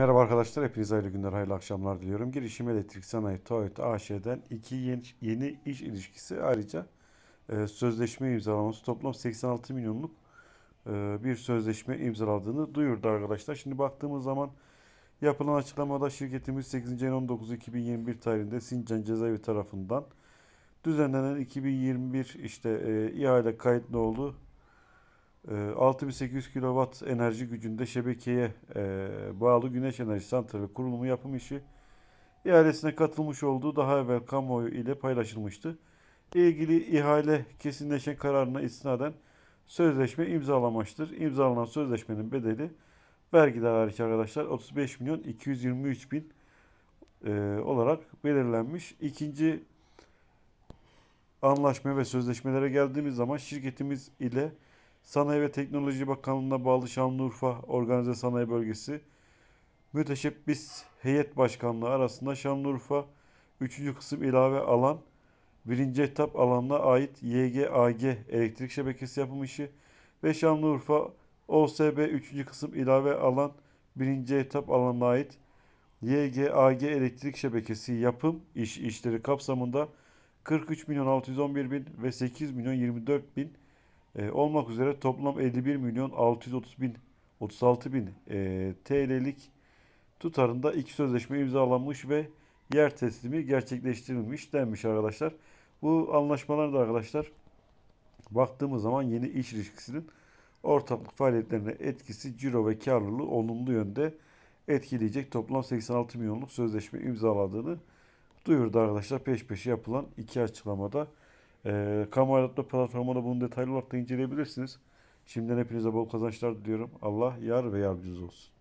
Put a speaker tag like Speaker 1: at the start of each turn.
Speaker 1: Merhaba arkadaşlar, hepinize hayırlı günler, hayırlı akşamlar diliyorum. Girişim Elektrik Sanayi Toyota AŞ'den iki yeni, yeni iş ilişkisi ayrıca e, sözleşme imzalaması toplam 86 milyonluk e, bir sözleşme imzaladığını duyurdu arkadaşlar. Şimdi baktığımız zaman yapılan açıklamada şirketimiz 8. ayın 19 2021 tarihinde Sincan Cezaevi tarafından düzenlenen 2021 işte e, ihale kayıtlı oldu. Ee, 6800 kW enerji gücünde şebekeye e, bağlı güneş enerji santrali kurulumu yapım işi ihalesine katılmış olduğu daha evvel kamuoyu ile paylaşılmıştı. İlgili ihale kesinleşen kararına istinaden sözleşme imzalanmıştır. İmzalanan sözleşmenin bedeli vergiler hariç arkadaşlar 35 milyon 223 bin e, olarak belirlenmiş. İkinci anlaşma ve sözleşmelere geldiğimiz zaman şirketimiz ile Sanayi ve Teknoloji Bakanlığı'na bağlı Şanlıurfa Organize Sanayi Bölgesi Müteşebbis Heyet Başkanlığı arasında Şanlıurfa 3. kısım ilave alan 1. etap alanına ait YGAG elektrik şebekesi yapım işi ve Şanlıurfa OSB 3. kısım ilave alan 1. etap alanına ait YGAG elektrik şebekesi yapım iş işleri kapsamında 43 milyon 611 bin ve 8 milyon 24 bin e, olmak üzere toplam 51 milyon 630 bin 36 bin e, TL'lik tutarında iki sözleşme imzalanmış ve yer teslimi gerçekleştirilmiş denmiş arkadaşlar. Bu anlaşmalar da arkadaşlar baktığımız zaman yeni iş ilişkisinin ortaklık faaliyetlerine etkisi ciro ve karlılığı olumlu yönde etkileyecek toplam 86 milyonluk sözleşme imzaladığını duyurdu arkadaşlar peş peşe yapılan iki açıklamada. Ee, kamu aydınlatma platformunda bunu detaylı olarak da inceleyebilirsiniz. Şimdiden hepinize bol kazançlar diliyorum. Allah yar ve yardımcınız olsun.